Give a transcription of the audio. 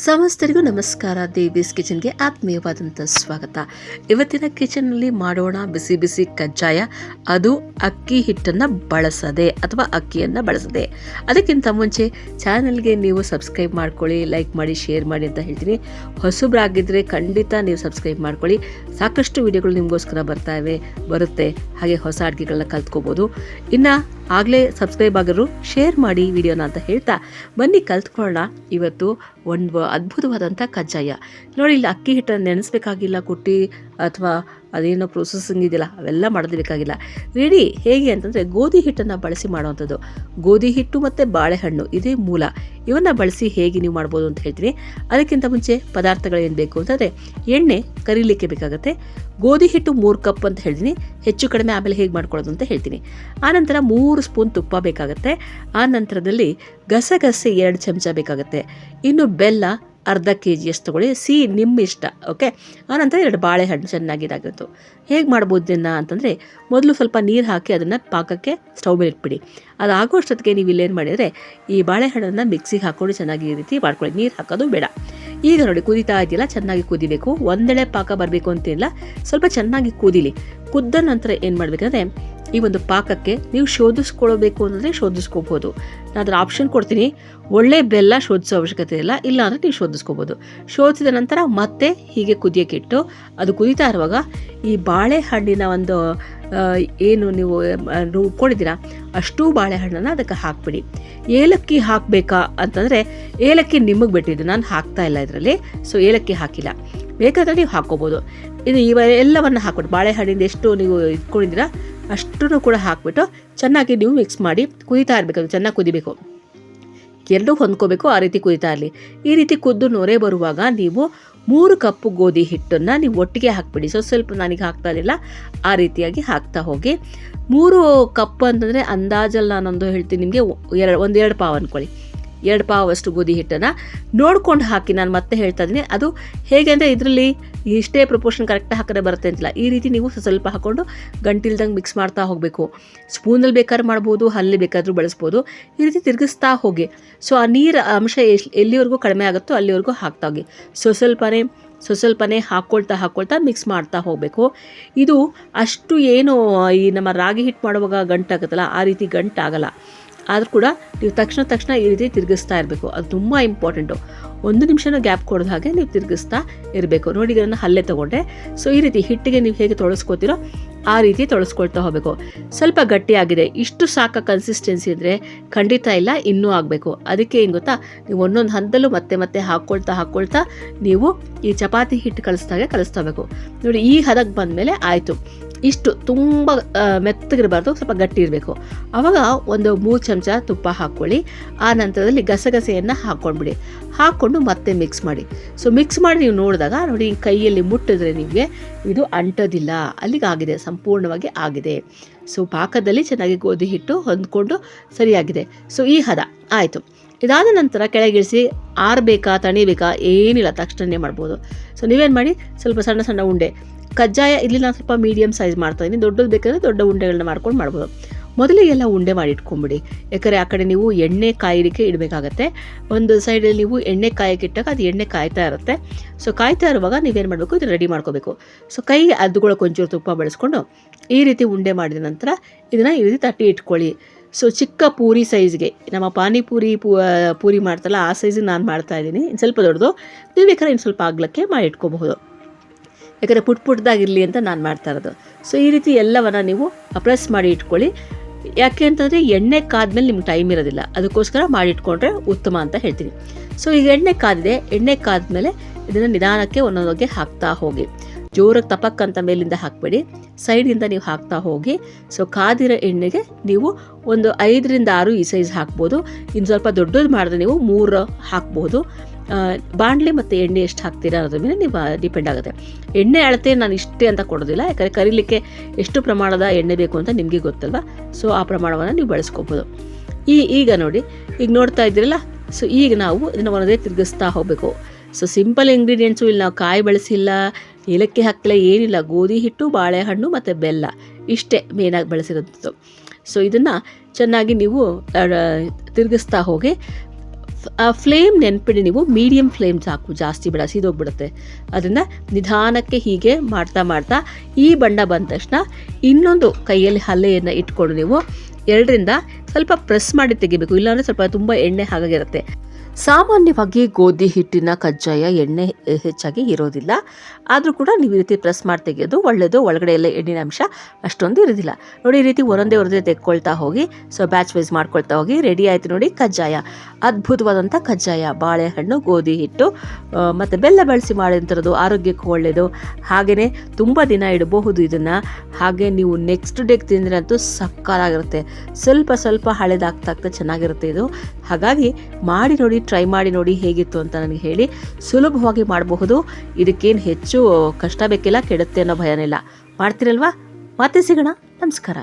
ಸಮಸ್ತರಿಗೂ ನಮಸ್ಕಾರ. ದೇವೀಸ್ ಕಿಚನ್ಗೆ ಆತ್ಮೀಯವಾದಂಥ ಸ್ವಾಗತ. ಇವತ್ತಿನ ಕಿಚನ್ನಲ್ಲಿ ಮಾಡೋಣ ಬಿಸಿ ಬಿಸಿ ಕಜ್ಜಾಯ. ಅದು ಅಕ್ಕಿ ಹಿಟ್ಟನ್ನು ಬಳಸದೆ ಅಥವಾ ಅಕ್ಕಿಯನ್ನು ಬಳಸದೆ. ಅದಕ್ಕಿಂತ ಮುಂಚೆ ಚಾನಲ್ಗೆ ನೀವು ಸಬ್ಸ್ಕ್ರೈಬ್ ಮಾಡ್ಕೊಳ್ಳಿ, ಲೈಕ್ ಮಾಡಿ, ಶೇರ್ ಮಾಡಿ ಅಂತ ಹೇಳ್ತೀನಿ. ಹೊಸಬ್ರಾಗಿದ್ದರೆ ಖಂಡಿತ ನೀವು ಸಬ್ಸ್ಕ್ರೈಬ್ ಮಾಡ್ಕೊಳ್ಳಿ. ಸಾಕಷ್ಟು ವಿಡಿಯೋಗಳು ನಿಮಗೋಸ್ಕರ ಬರ್ತಾ ಇವೆ, ಬರುತ್ತೆ. ಹಾಗೆ ಹೊಸ ಅಡುಗೆಗಳನ್ನ ಕಲ್ತ್ಕೋಬೋದು. ಇನ್ನು ಆಗಲೇ ಸಬ್ಸ್ಕ್ರೈಬ್ ಆಗಿರು ಶೇರ್ ಮಾಡಿ ವಿಡಿಯೋನ ಅಂತ ಹೇಳ್ತಾ ಬನ್ನಿ ಕಲ್ತ್ಕೊಳ್ಳೋಣ ಇವತ್ತು ಒಂದು ಅದ್ಭುತವಾದಂಥ ಕಜ್ಜಾಯ. ನೋಡಿ, ಇಲ್ಲಿ ಅಕ್ಕಿ ಹಿಟ್ಟನ್ನು ನೆನೆಸ್ಬೇಕಾಗಿಲ್ಲ, ಕುಟ್ಟಿ ಅಥವಾ ಅದೇನೋ ಪ್ರೊಸೆಸಿಂಗ್ ಇದೆಯಲ್ಲ, ಅವೆಲ್ಲ ಮಾಡೋದಬೇಕಾಗಿಲ್ಲ ರೆಡಿ, ಹೇಗೆ ಅಂತಂದರೆ ಗೋಧಿ ಹಿಟ್ಟನ್ನು ಬಳಸಿ ಮಾಡುವಂಥದ್ದು. ಗೋಧಿ ಹಿಟ್ಟು ಮತ್ತು ಬಾಳೆಹಣ್ಣು ಇದೇ ಮೂಲ. ಇವನ್ನ ಬಳಸಿ ಹೇಗೆ ನೀವು ಮಾಡ್ಬೋದು ಅಂತ ಹೇಳ್ತೀನಿ. ಅದಕ್ಕಿಂತ ಮುಂಚೆ ಪದಾರ್ಥಗಳು ಏನು ಬೇಕು ಅಂತಂದರೆ ಎಣ್ಣೆ ಕರೀಲಿಕ್ಕೆ ಬೇಕಾಗುತ್ತೆ. ಗೋಧಿ ಹಿಟ್ಟು ಮೂರು ಕಪ್ ಅಂತ ಹೇಳ್ತೀನಿ. ಹೆಚ್ಚು ಕಡಿಮೆ ಆಮೇಲೆ ಹೇಗೆ ಮಾಡ್ಕೊಳ್ಳೋದು ಅಂತ ಹೇಳ್ತೀನಿ. ಆನಂತರ ಮೂರು ಸ್ಪೂನ್ ತುಪ್ಪ ಬೇಕಾಗುತ್ತೆ. ಆ ನಂತರದಲ್ಲಿ ಗಸಗಸೆ ಎರಡು ಚಮಚ ಬೇಕಾಗುತ್ತೆ. ಇನ್ನು ಬೆಲ್ಲ ಅರ್ಧ ಕೆ ಜಿಯಷ್ಟು ತೊಗೊಳ್ಳಿ. ಸಿಹಿ ನಿಮ್ಮ ಇಷ್ಟ ಓಕೆ ಆನಂತರ ಎರಡು ಬಾಳೆಹಣ್ಣು ಚೆನ್ನಾಗಿ ಇದಾಗಿತ್ತು ಹೇಗೆ ಮಾಡ್ಬೋದು ಇದನ್ನು ಅಂತಂದರೆ, ಮೊದಲು ಸ್ವಲ್ಪ ನೀರು ಹಾಕಿ ಅದನ್ನು ಪಾಕಕ್ಕೆ ಸ್ಟವ್ ಮೇಲೆ ಇಟ್ಬಿಡಿ. ಅದು ಆಗೋಷ್ಟೊತ್ತಿಗೆ ನೀವು ಇಲ್ಲೇನು ಮಾಡಿದರೆ, ಈ ಬಾಳೆಹಣ್ಣನ್ನು ಮಿಕ್ಸಿಗೆ ಹಾಕ್ಕೊಂಡು ಚೆನ್ನಾಗಿ ಈ ರೀತಿ ಮಾಡ್ಕೊಳ್ಳಿ. ನೀರು ಹಾಕೋದು ಬೇಡ. ಈಗ ನೋಡಿ, ಕುದೀತಾ ಇದೆಯಲ್ಲ, ಚೆನ್ನಾಗಿ ಕುದಿಬೇಕು. ಒಂದೆಳೆ ಪಾಕ ಬರಬೇಕು ಅಂತಿಲ್ಲ, ಸ್ವಲ್ಪ ಚೆನ್ನಾಗಿ ಕುದಿಲಿ. ಕುದ್ದ ನಂತರ ಏನು ಮಾಡಬೇಕಂದ್ರೆ ಈ ಒಂದು ಪಾಕಕ್ಕೆ ನೀವು ಶೋಧಿಸ್ಕೊಳ್ಬೇಕು ಅಂದರೆ ಶೋಧಿಸ್ಕೋಬೋದು. ನಾನು ಅದರ ಆಪ್ಷನ್ ಕೊಡ್ತೀನಿ. ಒಳ್ಳೆ ಬೆಲ್ಲ ಶೋಧಿಸೋ ಅವಶ್ಯಕತೆ ಇಲ್ಲ. ಇಲ್ಲ ಅಂದರೆ ನೀವು ಶೋಧಿಸ್ಕೋಬೋದು. ಶೋಧಿಸಿದ ನಂತರ ಮತ್ತೆ ಹೀಗೆ ಕುದಿಯೋಕೆ ಇಟ್ಟು ಅದು ಕುದಿತಾ ಇರುವಾಗ ಈ ಬಾಳೆಹಣ್ಣಿನ ಒಂದು ಏನು ನೀವು ರುಬ್ಕೊಂಡಿದ್ದೀರಾ ಅಷ್ಟೂ ಬಾಳೆಹಣ್ಣನ್ನು ಅದಕ್ಕೆ ಹಾಕ್ಬಿಡಿ. ಏಲಕ್ಕಿ ಹಾಕಬೇಕಾ ಅಂತಂದರೆ ಏಲಕ್ಕಿ ನಿಮಗೆ ಬಿಟ್ಟಿದ್ದು. ನಾನು ಹಾಕ್ತಾ ಇಲ್ಲ ಇದರಲ್ಲಿ. ಸೊ ಏಲಕ್ಕಿ ಹಾಕಿಲ್ಲ. ಬೇಕಾದರೆ ನೀವು ಹಾಕ್ಕೋಬೋದು. ಇದು ಇವ ಎಲ್ಲವನ್ನು ಹಾಕ್ಬಿಟ್ಟು ಬಾಳೆಹಣ್ಣಿಂದ ಎಷ್ಟು ನೀವು ಇಟ್ಕೊಂಡಿದ್ದೀರಾ? ಅಷ್ಟನ್ನು ಕೂಡ ಹಾಕ್ಬಿಟ್ಟು ಚೆನ್ನಾಗಿ ನೀವು ಮಿಕ್ಸ್ ಮಾಡಿ ಕುದೀತಾ ಇರಬೇಕು ಚೆನ್ನಾಗಿ ಕುದಿಬೇಕು. ಎರಡೂ ಹೊಂದ್ಕೋಬೇಕು, ಆ ರೀತಿ ಕುದಿತಾ ಇರಲಿ. ಈ ರೀತಿ ಕುದ್ದು ನೊರೆ ಬರುವಾಗ ನೀವು ಮೂರು ಕಪ್ಪು ಗೋಧಿ ಹಿಟ್ಟನ್ನು ನೀವು ಒಟ್ಟಿಗೆ ಹಾಕ್ಬಿಡಿ. ಸೊ ಸ್ವಲ್ಪ ನನಗೆ ಹಾಕ್ತಾ ಇರಲಿಲ್ಲ. ಆ ರೀತಿಯಾಗಿ ಹಾಕ್ತಾ ಹೋಗಿ. ಮೂರು ಕಪ್ ಅಂತಂದರೆ ಅಂದಾಜಲ್ಲಿ ನಾನೊಂದು ಹೇಳ್ತೀನಿ ನಿಮಗೆ ಎರಡು ಒಂದೆರಡು ಪಾವ್ ಅಂದ್ಕೊಳ್ಳಿ ಎರಡು ಪಾವ್ ಅಷ್ಟು ಗೋಧಿ ಹಿಟ್ಟನ್ನು ನೋಡ್ಕೊಂಡು ಹಾಕಿ ನಾನು ಮತ್ತೆ ಹೇಳ್ತಾ ಇದ್ದೀನಿ. ಅದು ಹೇಗೆ ಅಂದರೆ ಇದರಲ್ಲಿ ಇಷ್ಟೇ ಪ್ರಪೋರ್ಷನ್ ಕರೆಕ್ಟಾಗಿ ಹಾಕಿದ್ರೆ ಬರುತ್ತೆ ಅಂತಿಲ್ಲ. ಈ ರೀತಿ ನೀವು ಸ್ವಲ್ಪ ಹಾಕ್ಕೊಂಡು ಗಂಟಿಲ್ದಂಗೆ ಮಿಕ್ಸ್ ಮಾಡ್ತಾ ಹೋಗಬೇಕು. ಸ್ಪೂನಲ್ಲಿ ಬೇಕಾದ್ರೂ ಮಾಡ್ಬೋದು ಹಲ್ಲಿ ಬೇಕಾದರೂ ಬಳಸ್ಬೋದು. ಈ ರೀತಿ ತಿರುಗಿಸ್ತಾ ಹೋಗಿ. ಸೊ ಆ ನೀರು ಅಂಶ ಎಲ್ಲಿವರೆಗೂ ಕಡಿಮೆ ಆಗುತ್ತೋ ಅಲ್ಲಿವರೆಗೂ ಹಾಕ್ತಾ ಹೋಗಿ. ಸೊ ಸ್ವಲ್ಪನೇ ಸೊ ಸ್ವಲ್ಪನೇ ಹಾಕ್ಕೊಳ್ತಾ ಹಾಕ್ಕೊಳ್ತಾ ಮಿಕ್ಸ್ ಮಾಡ್ತಾ ಹೋಗಬೇಕು. ಇದು ಅಷ್ಟು ಏನು ಈ ನಮ್ಮ ರಾಗಿ ಹಿಟ್ಟು ಮಾಡುವಾಗ ಗಂಟಾಗುತ್ತಲ್ಲ, ಆ ರೀತಿ ಗಂಟಾಗಲ್ಲ. ಆದರೂ ಕೂಡ ನೀವು ತಕ್ಷಣ ತಕ್ಷಣ ಈ ರೀತಿ ತಿರುಗಿಸ್ತಾ ಇರಬೇಕು. ಅದು ತುಂಬ ಇಂಪಾರ್ಟೆಂಟು ಒಂದು ನಿಮಿಷನೂ ಗ್ಯಾಪ್ ಕೊಡೋದು ಹಾಗೆ ನೀವು ತಿರುಗಿಸ್ತಾ ಇರಬೇಕು. ನೋಡಿ ಇದನ್ನು ಹಲ್ಲೆ ತೊಗೊಂಡೆ. ಸೊ ಈ ರೀತಿ ಹಿಟ್ಟಿಗೆ ನೀವು ಹೇಗೆ ತೊಳಸ್ಕೋತೀರೋ ಆ ರೀತಿ ತೊಳಸ್ಕೊಳ್ತಾ ಹೋಗಬೇಕು. ಸ್ವಲ್ಪ ಗಟ್ಟಿಯಾಗಿದೆ. ಇಷ್ಟು ಸಾಕ ಕನ್ಸಿಸ್ಟೆನ್ಸಿ ಇದ್ದರೆ ಖಂಡಿತ ಇಲ್ಲ, ಇನ್ನೂ ಆಗಬೇಕು. ಅದಕ್ಕೆ ಏನು ಗೊತ್ತಾ? ನೀವು ಒಂದೊಂದು ಹಂತದಲ್ಲೂ ಮತ್ತೆ ಮತ್ತೆ ಹಾಕ್ಕೊಳ್ತಾ ಹಾಕ್ಕೊಳ್ತಾ ನೀವು ಈ ಚಪಾತಿ ಹಿಟ್ಟು ಕಲಿಸ್ದಾಗೆ ಕಲಿಸ್ತಾ ಹೋಗಬೇಕು. ನೋಡಿ, ಈ ಹದಕ್ಕೆ ಬಂದಮೇಲೆ ಆಯಿತು. ಇಷ್ಟು ತುಂಬ ಮೆತ್ತಗಿರಬಾರ್ದು, ಸ್ವಲ್ಪ ಗಟ್ಟಿ ಇರಬೇಕು ಆವಾಗ ಒಂದು ಮೂರು ಚಮಚ ತುಪ್ಪ ಹಾಕ್ಕೊಳ್ಳಿ. ಆ ನಂತರದಲ್ಲಿ ಗಸಗಸೆಯನ್ನು ಹಾಕ್ಕೊಂಡ್ಬಿಡಿ. ಹಾಕ್ಕೊಂಡು ಮತ್ತೆ ಮಿಕ್ಸ್ ಮಾಡಿ. ಸೊ ಮಿಕ್ಸ್ ಮಾಡಿ ನೀವು ನೋಡಿದಾಗ, ನೋಡಿ ಕೈಯಲ್ಲಿ ಮುಟ್ಟಿದ್ರೆ ನಿಮಗೆ ಇದು ಅಂಟೋದಿಲ್ಲ. ಅಲ್ಲಿಗೆ ಆಗಿದೆ, ಸಂಪೂರ್ಣವಾಗಿ ಆಗಿದೆ. ಸೊ ಪಾಕದಲ್ಲಿ ಚೆನ್ನಾಗಿ ಗೋಧಿ ಹಿಟ್ಟು ಹೊಂದ್ಕೊಂಡು ಸರಿಯಾಗಿದೆ. ಸೊ ಈ ಹದ ಆಯಿತು. ಇದಾದ ನಂತರ ಕೆಳಗಿಳಿಸಿ, ಆರಬೇಕಾ, ತಣಿಬೇಕಾ, ಏನಿಲ್ಲ, ತಕ್ಷಣನೇ ಮಾಡ್ಬೋದು. ಸೊ ನೀವೇನು ಮಾಡಿ, ಸ್ವಲ್ಪ ಸಣ್ಣ ಸಣ್ಣ ಉಂಡೆ. ಕಜ್ಜಾಯ ಇಲ್ಲಿ ನಾನು ಸ್ವಲ್ಪ ಮೀಡಿಯಮ್ ಸೈಜ್ ಮಾಡ್ತಾ ಇದ್ದೀನಿ ದೊಡ್ಡದು ಬೇಕಾದರೆ ದೊಡ್ಡ ಉಂಡೆಗಳನ್ನ ಮಾಡ್ಕೊಂಡು ಮಾಡ್ಬೋದು. ಮೊದಲಿಗೆಲ್ಲ ಉಂಡೆ ಮಾಡಿ ಇಟ್ಕೊಂಬಿಡಿ. ಯಾಕಂದರೆ ಆ ಕಡೆ ನೀವು ಎಣ್ಣೆ ಕಾಯಲಿಕ್ಕೆ ಇಡಬೇಕಾಗತ್ತೆ. ಒಂದು ಸೈಡಲ್ಲಿ ನೀವು ಎಣ್ಣೆ ಕಾಯಕ್ಕೆ ಇಟ್ಟಾಗ ಅದು ಎಣ್ಣೆ ಕಾಯ್ತಾ ಇರುತ್ತೆ. ಸೊ ಕಾಯ್ತಾ ಇರುವಾಗ ನೀವೇನು ಮಾಡಬೇಕು? ಇದು ರೆಡಿ ಮಾಡ್ಕೋಬೇಕು. ಸೊ ಕೈ ಅದ್ದುಕೊಳ್ಳೋಕೆ ಒಂಚೂರು ತುಪ್ಪ ಬಳಸ್ಕೊಂಡು ಈ ರೀತಿ ಉಂಡೆ ಮಾಡಿದ ನಂತರ ಇದನ್ನು ಈ ರೀತಿ ತಟ್ಟಿ ಇಟ್ಕೊಳ್ಳಿ. ಸೊ ಚಿಕ್ಕ ಪೂರಿ ಸೈಜ್ಗೆ ನಮ್ಮ ಪಾನಿಪೂರಿ ಪೂ ಪೂರಿ ಮಾಡ್ತಲ್ಲ, ಆ ಸೈಜಿಗೆ ನಾನು ಮಾಡ್ತಾ ಇದ್ದೀನಿ ಸ್ವಲ್ಪ ದೊಡ್ಡದು. ನೀವು ಬೇಕಾದ್ರೆ ಇನ್ನು ಸ್ವಲ್ಪ ಆಗ್ಲಕ್ಕೆ ಮಾಡಿ ಇಟ್ಕೋಬಹುದು. ಯಾಕಂದರೆ ಪುಟ್ ಪುಟ್ದಾಗಿರಲಿ ಅಂತ ನಾನು ಮಾಡ್ತಾ ಇರೋದು. ಸೊ ಈ ರೀತಿ ಎಲ್ಲವನ್ನು ನೀವು ಪ್ರೆಸ್ ಮಾಡಿ ಇಟ್ಕೊಳ್ಳಿ. ಯಾಕೆ ಅಂತಂದರೆ ಎಣ್ಣೆ ಕಾದ್ಮೇಲೆ ನಿಮ್ಗೆ ಟೈಮ್ ಇರೋದಿಲ್ಲ. ಅದಕ್ಕೋಸ್ಕರ ಮಾಡಿಟ್ಕೊಂಡ್ರೆ ಉತ್ತಮ ಅಂತ ಹೇಳ್ತೀನಿ. ಸೊ ಈಗ ಎಣ್ಣೆ ಕಾದಿದೆ. ಎಣ್ಣೆ ಕಾದ್ಮೇಲೆ ಇದನ್ನು ನಿಧಾನಕ್ಕೆ ಒಂದೊಂದಕ್ಕೆ ಹಾಕ್ತಾ ಹೋಗಿ. ಜೋರಾಗಿ ತಪಕ್ ಮೇಲಿಂದ ಹಾಕಬೇಡಿ. ಸೈಡಿಂದ ನೀವು ಹಾಕ್ತಾ ಹೋಗಿ ಸೊ ಕಾದಿರೋ ಎಣ್ಣೆಗೆ ನೀವು ಒಂದು ಐದರಿಂದ ಆರು ಈ ಸೈಜ್ ಹಾಕ್ಬೋದು. ಇನ್ನು ಸ್ವಲ್ಪ ದೊಡ್ಡದು ಮಾಡಿದ್ರೆ ನೀವು ಮೂರು ಹಾಕ್ಬೋದು. ಬಾಣಲೆ ಮತ್ತು ಎಣ್ಣೆ ಎಷ್ಟು ಹಾಕ್ತೀರಾ ಅನ್ನೋದ್ರ ಮೇಲೆ ನೀವು ಡಿಪೆಂಡ್ ಆಗುತ್ತೆ. ಎಣ್ಣೆ ಅಳತೆ ನಾನು ಇಷ್ಟೇ ಅಂತ ಕೊಡೋದಿಲ್ಲ, ಯಾಕಂದರೆ ಕರಿಲಿಕ್ಕೆ ಎಷ್ಟು ಪ್ರಮಾಣದ ಎಣ್ಣೆ ಬೇಕು ಅಂತ ನಿಮಗೆ ಗೊತ್ತಲ್ವ? ಸೊ ಆ ಪ್ರಮಾಣವನ್ನು ನೀವು ಬಳಸ್ಕೋಬೋದು. ಈ, ಈಗ ನೋಡಿ, ಈಗ ನೋಡ್ತಾ ಇದ್ದೀರಲ್ಲ ಸೊ ಈಗ ನಾವು ಇದನ್ನು ಒಂದೇ ತಿರುಗಿಸ್ತಾ ಹೋಗಬೇಕು. ಸೊ ಸಿಂಪಲ್ ಇಂಗ್ರೀಡಿಯೆಂಟ್ಸು ಇಲ್ಲಿ ನಾವು ಕಾಯಿ ಬಳಸಿಲ್ಲ, ಏಲಕ್ಕಿ ಹಾಕಲೆ ಏನಿಲ್ಲ, ಗೋಧಿ ಹಿಟ್ಟು, ಬಾಳೆಹಣ್ಣು ಮತ್ತು ಬೆಲ್ಲ, ಇಷ್ಟೇ ಮೇನಾಗಿ ಬಳಸಿರೋದು ಸೊ ಇದನ್ನು ಚೆನ್ನಾಗಿ ನೀವು ತಿರುಗಿಸ್ತಾ ಹೋಗಿ ಫ್ಲೇಮ್ ನೆನಪಿಡಿ ನೀವು ಮೀಡಿಯಮ್ ಫ್ಲೇಮ್ ಸಾಕು ಜಾಸ್ತಿ ಬಿಡ, ಸೀದೋಗ್ಬಿಡುತ್ತೆ. ಅದರಿಂದ ನಿಧಾನಕ್ಕೆ ಹೀಗೆ ಮಾಡ್ತಾ ಮಾಡ್ತಾ, ಈ ಬಣ್ಣ ಬಂದ ತಕ್ಷಣ ಇನ್ನೊಂದು ಕೈಯಲ್ಲಿ ಹಲ್ಲೆಯನ್ನು ಇಟ್ಕೊಂಡು ನೀವು, ಎರಡರಿಂದ ಸ್ವಲ್ಪ ಪ್ರೆಸ್ ಮಾಡಿ ತೆಗಿಬೇಕು, ಇಲ್ಲಾಂದರೆ ಸ್ವಲ್ಪ ತುಂಬ ಎಣ್ಣೆ ಹಾಗಾಗಿರುತ್ತೆ. ಸಾಮಾನ್ಯವಾಗಿ ಗೋಧಿ ಹಿಟ್ಟಿನ ಕಜ್ಜಾಯ ಎಣ್ಣೆ ಹೆಚ್ಚಾಗಿ ಇರೋದಿಲ್ಲ. ಆದರೂ ಕೂಡ ನೀವು ಈ ರೀತಿ ಪ್ರೆಸ್ ಮಾಡಿ ತೆಗೆಯೋದು ಒಳ್ಳೆಯದು ಒಳಗಡೆ ಎಲ್ಲ ಎಣ್ಣಿನ ಅಂಶ ಅಷ್ಟೊಂದು ಇರೋದಿಲ್ಲ. ನೋಡಿ ಈ ರೀತಿ ಒಂದೊಂದೇ ಒಂದೇ ತೆಕ್ಕೊಳ್ತಾ ಹೋಗಿ ಸೊ ಬ್ಯಾಚ್ ವೈಸ್ ಮಾಡ್ಕೊಳ್ತಾ ಹೋಗಿ ರೆಡಿ ಆಯಿತು ನೋಡಿ ಕಜ್ಜಾಯ. ಅದ್ಭುತವಾದಂಥ ಕಜ್ಜಾಯ, ಬಾಳೆಹಣ್ಣು, ಗೋಧಿ ಹಿಟ್ಟು ಮತ್ತು ಬೆಲ್ಲ ಬಳಸಿ ಮಾಡಿದಂಥದ್ದು ಆರೋಗ್ಯಕ್ಕೂ ಒಳ್ಳೆಯದು. ಹಾಗೆಯೇ ತುಂಬ ದಿನ ಇಡಬಹುದು ಇದನ್ನು. ಹಾಗೆ ನೀವು ನೆಕ್ಸ್ಟ್ ಡೇಗೆ ತಿಂದರೆ ಅಂತೂ ಸಕ್ಕತ್ತಾಗಿರುತ್ತೆ. ಸ್ವಲ್ಪ ಸ್ವಲ್ಪ ಹಳೆದಾಗ್ತಾ ಆಗ್ತಾ ಚೆನ್ನಾಗಿರುತ್ತೆ ಇದು. ಹಾಗಾಗಿ ಮಾಡಿ ನೋಡಿ ಟ್ರೈ ಮಾಡಿ ನೋಡಿ ಹೇಗಿತ್ತು ಅಂತ ನನಗೆ ಹೇಳಿ ಸುಲಭವಾಗಿ ಮಾಡಬಹುದು. ಇದಕ್ಕೇನು ಹೆಚ್ಚು ಕಷ್ಟ ಬೇಕಿಲ್ಲ, ಕೆಡುತ್ತೆ ಅನ್ನೋ ಭಯನಿಲ್ಲ ಮಾಡ್ತೀರಲ್ವಾ? ಮತ್ತೆ ಸಿಗೋಣ. ನಮಸ್ಕಾರ.